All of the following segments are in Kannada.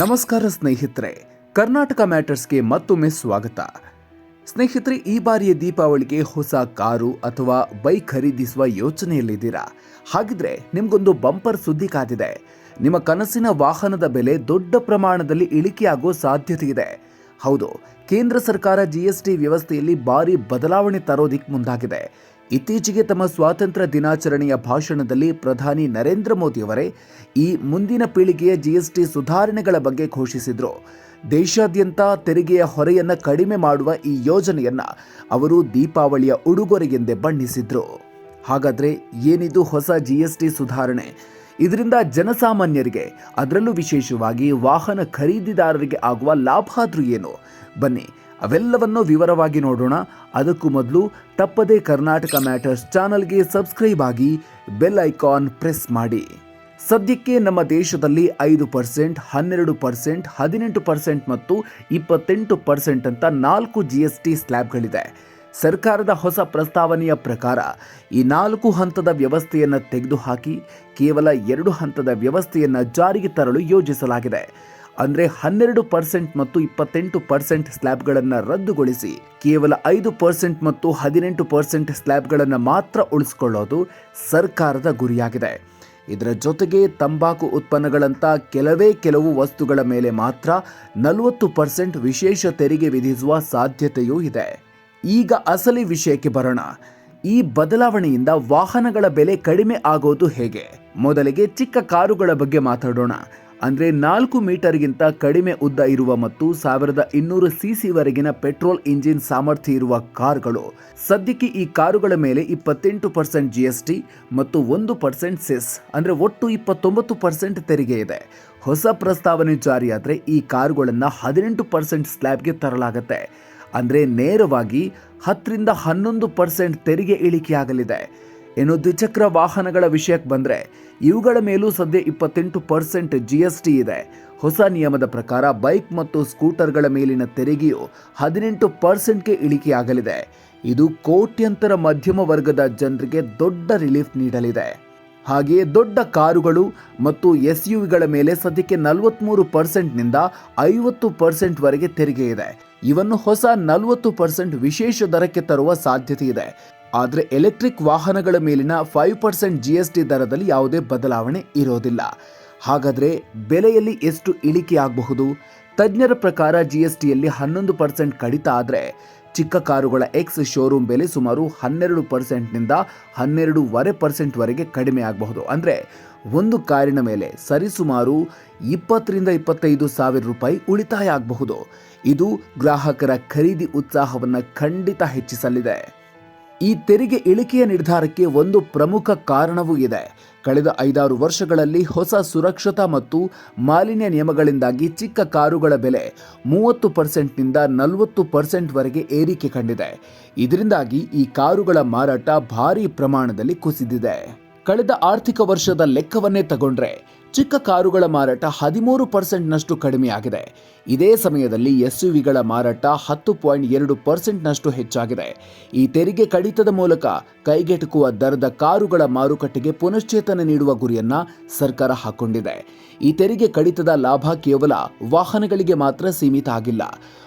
ನಮಸ್ಕಾರ ಸ್ನೇಹಿತರೆ, ಕರ್ನಾಟಕ ಮ್ಯಾಟರ್ಸ್ಗೆ ಮತ್ತೊಮ್ಮೆ ಸ್ವಾಗತ. ಸ್ನೇಹಿತರೆ, ಈ ಬಾರಿಯ ದೀಪಾವಳಿಗೆ ಹೊಸ ಕಾರು ಅಥವಾ ಬೈಕ್ ಖರೀದಿಸುವ ಯೋಚನೆಯಲ್ಲಿದ್ದೀರಾ? ಹಾಗಿದ್ರೆ ನಿಮ್ಗೊಂದು ಬಂಪರ್ ಸುದ್ದಿ ಕಾದಿದೆ. ನಿಮ್ಮ ಕನಸಿನ ವಾಹನದ ಬೆಲೆ ದೊಡ್ಡ ಪ್ರಮಾಣದಲ್ಲಿ ಇಳಿಕೆಯಾಗುವ ಸಾಧ್ಯತೆ ಇದೆ. ಹೌದು, ಕೇಂದ್ರ ಸರ್ಕಾರ ಜಿಎಸ್ಟಿ ವ್ಯವಸ್ಥೆಯಲ್ಲಿ ಭಾರಿ ಬದಲಾವಣೆ ತರೋದಿಕ್ ಮುಂದಾಗಿದೆ. ಇತ್ತೀಚೆಗೆ ತಮ್ಮ ಸ್ವಾತಂತ್ರ್ಯ ದಿನಾಚರಣೆಯ ಭಾಷಣದಲ್ಲಿ ಪ್ರಧಾನಿ ನರೇಂದ್ರ ಮೋದಿಯವರೇ ಈ ಮುಂದಿನ ಪೀಳಿಗೆಯ ಜಿಎಸ್ಟಿ ಸುಧಾರಣೆಗಳ ಬಗ್ಗೆ ಘೋಷಿಸಿದ್ರು. ದೇಶಾದ್ಯಂತ ತೆರಿಗೆಯ ಹೊರೆಯನ್ನು ಕಡಿಮೆ ಮಾಡುವ ಈ ಯೋಜನೆಯನ್ನ ಅವರು ದೀಪಾವಳಿಯ ಉಡುಗೊರೆಗೆಂದೇ ಬಣ್ಣಿಸಿದ್ರು. ಹಾಗಾದ್ರೆ ಏನಿದು ಹೊಸ ಜಿಎಸ್ಟಿ ಸುಧಾರಣೆ? ಇದರಿಂದ ಜನಸಾಮಾನ್ಯರಿಗೆ, ಅದರಲ್ಲೂ ವಿಶೇಷವಾಗಿ ವಾಹನ ಖರೀದಿದಾರರಿಗೆ ಆಗುವ ಲಾಭ ಏನು? ಬನ್ನಿ ಅವೆಲ್ಲವನ್ನು ವಿವರವಾಗಿ ನೋಡೋಣ. ಅದಕ್ಕೂ ಮೊದಲು ತಪ್ಪದೇ ಕರ್ನಾಟಕ ಮ್ಯಾಟರ್ಸ್ ಚಾನಲ್ಗೆ ಸಬ್ಸ್ಕ್ರೈಬ್ ಆಗಿ ಬೆಲ್ ಐಕಾನ್ ಪ್ರೆಸ್ ಮಾಡಿ. ಸದ್ಯಕ್ಕೆ ನಮ್ಮ ದೇಶದಲ್ಲಿ ಐದು ಪರ್ಸೆಂಟ್, ಹನ್ನೆರಡು ಪರ್ಸೆಂಟ್, ಹದಿನೆಂಟು ಪರ್ಸೆಂಟ್ ಮತ್ತು ಇಪ್ಪತ್ತೆಂಟು ಪರ್ಸೆಂಟ್ ಅಂತ ನಾಲ್ಕು ಜಿ ಎಸ್ ಟಿ ಸ್ಲ್ಯಾಬ್ಗಳಿದೆ. ಸರ್ಕಾರದ ಹೊಸ ಪ್ರಸ್ತಾವನೆಯ ಪ್ರಕಾರ ಈ ನಾಲ್ಕು ಹಂತದ ವ್ಯವಸ್ಥೆಯನ್ನು ತೆಗೆದುಹಾಕಿ ಕೇವಲ ಎರಡು ಹಂತದ ವ್ಯವಸ್ಥೆಯನ್ನು ಜಾರಿಗೆ ತರಲು ಯೋಜಿಸಲಾಗಿದೆ. ಅಂದರೆ ಹನ್ನೆರಡು ಪರ್ಸೆಂಟ್ ಮತ್ತು ಇಪ್ಪತ್ತೆಂಟು ಪರ್ಸೆಂಟ್ ಸ್ಲ್ಯಾಬ್ಗಳನ್ನು ರದ್ದುಗೊಳಿಸಿ. ಕೇವಲ ಐದು ಪರ್ಸೆಂಟ್ ಮತ್ತು ಹದಿನೆಂಟು ಪರ್ಸೆಂಟ್ ಸ್ಲ್ಯಾಬ್ಗಳನ್ನು ಮಾತ್ರ ಉಳಿಸಿಕೊಳ್ಳೋದು ಸರ್ಕಾರದ ಗುರಿಯಾಗಿದೆ. ಇದರ ಜೊತೆಗೆ ತಂಬಾಕು ಉತ್ಪನ್ನಗಳಂತ ಕೆಲವೇ ಕೆಲವು ವಸ್ತುಗಳ ಮೇಲೆ ಮಾತ್ರ ನಲವತ್ತು ಪರ್ಸೆಂಟ್ ವಿಶೇಷ ತೆರಿಗೆ ವಿಧಿಸುವ ಸಾಧ್ಯತೆಯೂ ಇದೆ. ಈಗ ಅಸಲಿ ವಿಷಯಕ್ಕೆ ಬರೋಣ. ಈ ಬದಲಾವಣೆಯಿಂದ ವಾಹನಗಳ ಬೆಲೆ ಕಡಿಮೆ ಆಗೋದು ಹೇಗೆ? ಮೊದಲಿಗೆ ಚಿಕ್ಕ ಕಾರುಗಳ ಬಗ್ಗೆ ಮಾತಾಡೋಣ. ಅಂದ್ರೆ ನಾಲ್ಕು ಮೀಟರ್ಗಿಂತ ಕಡಿಮೆ ಉದ್ದ ಇರುವ ಮತ್ತು ಸಾವಿರದ ಇನ್ನೂರು ಸಿಸಿವರೆಗಿನ ಪೆಟ್ರೋಲ್ ಇಂಜಿನ್ ಸಾಮರ್ಥ್ಯ ಇರುವ ಕಾರ್ಗಳು. ಸದ್ಯಕ್ಕೆ ಈ ಕಾರುಗಳ ಮೇಲೆ ಇಪ್ಪತ್ತೆಂಟು ಪರ್ಸೆಂಟ್ ಜಿಎಸ್ಟಿ ಮತ್ತು ಒಂದು ಪರ್ಸೆಂಟ್ ಸೆಸ್ ಅಂದರೆ ಒಟ್ಟು ಇಪ್ಪತ್ತೊಂಬತ್ತು ಪರ್ಸೆಂಟ್ ತೆರಿಗೆ ಇದೆ. ಹೊಸ ಪ್ರಸ್ತಾವನೆ ಜಾರಿಯಾದರೆ ಈ ಕಾರುಗಳನ್ನು ಹದಿನೆಂಟು ಪರ್ಸೆಂಟ್ ಸ್ಲ್ಯಾಬ್ಗೆ ತರಲಾಗುತ್ತೆ. ಅಂದರೆ ನೇರವಾಗಿ ಹತ್ತರಿಂದ ಹನ್ನೊಂದು ಪರ್ಸೆಂಟ್ ತೆರಿಗೆ ಇಳಿಕೆಯಾಗಲಿದೆ. ಇನ್ನು ದ್ವಿಚಕ್ರ ವಾಹನಗಳ ವಿಷಯಕ್ಕೆ ಬಂದರೆ, ಇವುಗಳ ಮೇಲೂ ಸದ್ಯ ಇಪ್ಪತ್ತೆಂಟು ಪರ್ಸೆಂಟ್ ಜಿ ಎಸ್ ಟಿ ಇದೆ. ಹೊಸ ನಿಯಮದ ಪ್ರಕಾರ ಬೈಕ್ ಮತ್ತು ಸ್ಕೂಟರ್ಗಳ ಮೇಲಿನ ತೆರಿಗೆಯು ಹದಿನೆಂಟು ಪರ್ಸೆಂಟ್ಗೆ ಇಳಿಕೆಯಾಗಲಿದೆ. ಇದು ಕೋಟ್ಯಂತರ ಮಧ್ಯಮ ವರ್ಗದ ಜನರಿಗೆ ದೊಡ್ಡ ರಿಲೀಫ್ ನೀಡಲಿದೆ. ಹಾಗೆಯೇ ದೊಡ್ಡ ಕಾರುಗಳು ಮತ್ತು ಎಸ್ ಯುವಿಗಳ ಮೇಲೆ ಸದ್ಯಕ್ಕೆ ನಲವತ್ತ್ಮೂರು ಪರ್ಸೆಂಟ್ನಿಂದ ಐವತ್ತು ಪರ್ಸೆಂಟ್ವರೆಗೆ ತೆರಿಗೆ ಇದೆ ಇವನ್ನು ಹೊಸ ನಲವತ್ತು ಪರ್ಸೆಂಟ್ ವಿಶೇಷ ದರಕ್ಕೆ ತರುವ ಸಾಧ್ಯತೆ ಇದೆ. ಆದರೆ ಎಲೆಕ್ಟ್ರಿಕ್ ವಾಹನಗಳ ಮೇಲಿನ five percent G S T ದರದಲ್ಲಿ ಯಾವುದೇ ಬದಲಾವಣೆ ಇರೋದಿಲ್ಲ. ಹಾಗಾದರೆ ಬೆಲೆಯಲ್ಲಿ ಎಷ್ಟು ಇಳಿಕೆ ಆಗಬಹುದು? ತಜ್ಞರ ಪ್ರಕಾರ ಜಿ ಎಸ್ ಟಿಯಲ್ಲಿ ಹನ್ನೊಂದು ಪರ್ಸೆಂಟ್ ಕಡಿತ ಆದರೆ ಚಿಕ್ಕ ಕಾರುಗಳ ಎಕ್ಸ್ ಶೋರೂಮ್ ಬೆಲೆ ಸುಮಾರು ಹನ್ನೆರಡು ಪರ್ಸೆಂಟ್ನಿಂದ ಹನ್ನೆರಡೂವರೆ ಪರ್ಸೆಂಟ್ವರೆಗೆ ಕಡಿಮೆ ಆಗಬಹುದು. ಅಂದರೆ ಒಂದು ಕಾರಿನ ಮೇಲೆ ಸರಿಸುಮಾರು ಇಪ್ಪತ್ತರಿಂದ ಇಪ್ಪತ್ತೈದು ಸಾವಿರ ರೂಪಾಯಿ ಉಳಿತಾಯ ಆಗಬಹುದು. ಇದು ಗ್ರಾಹಕರ ಖರೀದಿ ಉತ್ಸಾಹವನ್ನು ಖಂಡಿತ ಹೆಚ್ಚಿಸಲಿದೆ. ಈ ತೆರಿಗೆ ಇಳಿಕೆಯ ನಿರ್ಧಾರಕ್ಕೆ ಒಂದು ಪ್ರಮುಖ ಕಾರಣವೂ ಇದೆ. ಕಳೆದ ಐದಾರು ವರ್ಷಗಳಲ್ಲಿ ಹೊಸ ಸುರಕ್ಷತಾ ಮತ್ತು ಮಾಲಿನ್ಯ ನಿಯಮಗಳಿಂದಾಗಿ ಚಿಕ್ಕ ಕಾರುಗಳ ಬೆಲೆ ಮೂವತ್ತು ಪರ್ಸೆಂಟ್ನಿಂದ ನಲವತ್ತು ಪರ್ಸೆಂಟ್ವರೆಗೆ ಏರಿಕೆ ಕಂಡಿದೆ. ಇದರಿಂದಾಗಿ ಈ ಕಾರುಗಳ ಮಾರಾಟ ಭಾರೀ ಪ್ರಮಾಣದಲ್ಲಿ ಕುಸಿದಿದೆ. ಕಳೆದ ಆರ್ಥಿಕ ವರ್ಷದ ಲೆಕ್ಕವನ್ನೇ ತಗೊಂಡ್ರೆ ಚಿಕ್ಕ ಕಾರುಗಳ ಮಾರಾಟ ಹದಿಮೂರು ಪರ್ಸೆಂಟ್ನಷ್ಟು ಕಡಿಮೆಯಾಗಿದೆ. ಇದೇ ಸಮಯದಲ್ಲಿ ಎಸ್ಯುವಿಗಳ ಮಾರಾಟ ಹತ್ತು ಪಾಯಿಂಟ್ ಎರಡು ಪರ್ಸೆಂಟ್ನಷ್ಟು ಹೆಚ್ಚಾಗಿದೆ. ಈ ತೆರಿಗೆ ಕಡಿತದ ಮೂಲಕ ಕೈಗೆಟುಕುವ ದರದ ಕಾರುಗಳ ಮಾರುಕಟ್ಟೆಗೆ ಪುನಶ್ಚೇತನ ನೀಡುವ ಗುರಿಯನ್ನ ಸರ್ಕಾರ ಹಾಕೊಂಡಿದೆ. ಈ ತೆರಿಗೆ ಕಡಿತದ ಲಾಭ ಕೇವಲ ವಾಹನಗಳಿಗೆ ಮಾತ್ರ ಸೀಮಿತ ಆಗಿಲ್ಲ.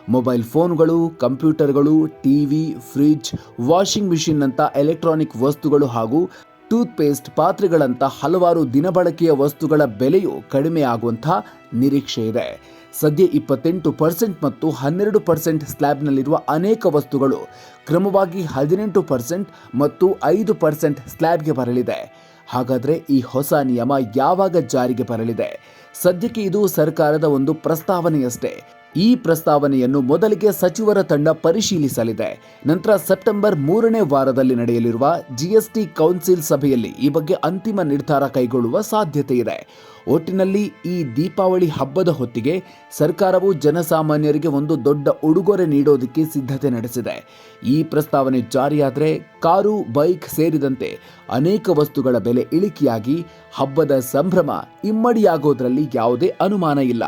ಮೊಬೈಲ್ ಫೋನ್ಗಳು, ಕಂಪ್ಯೂಟರ್ಗಳು, ಟಿವಿ, ಫ್ರಿಡ್ಜ್, ವಾಷಿಂಗ್ ಮಿಷಿನ್ನಂಥ ಎಲೆಕ್ಟ್ರಾನಿಕ್ ವಸ್ತುಗಳು ಹಾಗೂ ಟೂತ್ ಪೇಸ್ಟ್ ಪಾತ್ರೆಗಳಂಥ ಹಲವಾರು ದಿನಬಳಕೆಯ ವಸ್ತುಗಳ ಬೆಲೆಯು ಕಡಿಮೆಯಾಗುವಂಥ ನಿರೀಕ್ಷೆ ಇದೆ. ಸದ್ಯ ಇಪ್ಪತ್ತೆಂಟು ಪರ್ಸೆಂಟ್ ಮತ್ತು ಹನ್ನೆರಡು ಪರ್ಸೆಂಟ್ ಸ್ಲ್ಯಾಬ್ನಲ್ಲಿರುವ ಅನೇಕ ವಸ್ತುಗಳು ಕ್ರಮವಾಗಿ ಹದಿನೆಂಟು ಪರ್ಸೆಂಟ್ ಮತ್ತು ಐದು ಪರ್ಸೆಂಟ್ ಸ್ಲ್ಯಾಬ್ಗೆ ಬರಲಿದೆ. ಹಾಗಾದರೆ ಈ ಹೊಸ ನಿಯಮ ಯಾವಾಗ ಜಾರಿಗೆ ಬರಲಿದೆ? ಸದ್ಯಕ್ಕೆ ಇದು ಸರ್ಕಾರದ ಒಂದು ಪ್ರಸ್ತಾವನೆಯಷ್ಟೇ. ಈ ಪ್ರಸ್ತಾವನೆಯನ್ನು ಮೊದಲಿಗೆ ಸಚಿವರ ತಂಡ ಪರಿಶೀಲಿಸಲಿದೆ. ನಂತರ ಸೆಪ್ಟೆಂಬರ್ ಮೂರನೇ ವಾರದಲ್ಲಿ ನಡೆಯಲಿರುವ ಜಿಎಸ್ಟಿ ಕೌನ್ಸಿಲ್ ಸಭೆಯಲ್ಲಿ ಈ ಬಗ್ಗೆ ಅಂತಿಮ ನಿರ್ಧಾರ ಕೈಗೊಳ್ಳುವ ಸಾಧ್ಯತೆ ಇದೆ. ಒಟ್ಟಿನಲ್ಲಿ ಈ ದೀಪಾವಳಿ ಹಬ್ಬದ ಹೊತ್ತಿಗೆ ಸರ್ಕಾರವು ಜನಸಾಮಾನ್ಯರಿಗೆ ಒಂದು ದೊಡ್ಡ ಉಡುಗೊರೆ ನೀಡೋದಕ್ಕೆ ಸಿದ್ಧತೆ ನಡೆಸಿದೆ. ಈ ಪ್ರಸ್ತಾವನೆ ಜಾರಿಯಾದರೆ ಕಾರು, ಬೈಕ್ ಸೇರಿದಂತೆ ಅನೇಕ ವಸ್ತುಗಳ ಬೆಲೆ ಇಳಿಕೆಯಾಗಿ ಹಬ್ಬದ ಸಂಭ್ರಮ ಇಮ್ಮಡಿಯಾಗೋದರಲ್ಲಿ ಯಾವುದೇ ಅನುಮಾನ ಇಲ್ಲ.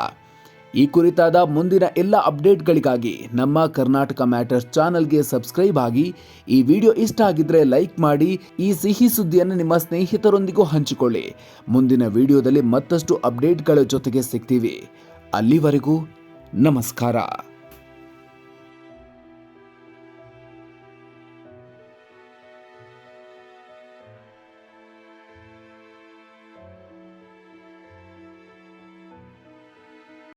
ಈ ಕುರಿತಾದ ಮುಂದಿನ ಎಲ್ಲ ಅಪ್ಡೇಟ್ಗಳಿಗಾಗಿ ನಮ್ಮ ಕರ್ನಾಟಕ ಮ್ಯಾಟರ್ಸ್ ಚಾನಲ್ಗೆ ಸಬ್ಸ್ಕ್ರೈಬ್ ಆಗಿ, ಈ ವಿಡಿಯೋ ಇಷ್ಟ ಆಗಿದ್ರೆ ಲೈಕ್ ಮಾಡಿ, ಈ ಸಿಹಿ ಸುದ್ದಿಯನ್ನು ನಿಮ್ಮ ಸ್ನೇಹಿತರೊಂದಿಗೂ ಹಂಚಿಕೊಳ್ಳಿ. ಮುಂದಿನ ವಿಡಿಯೋದಲ್ಲಿ ಮತ್ತಷ್ಟು ಅಪ್ಡೇಟ್ಗಳ ಜೊತೆಗೆ ಸಿಗ್ತೀವಿ. ಅಲ್ಲಿವರೆಗೂ ನಮಸ್ಕಾರ.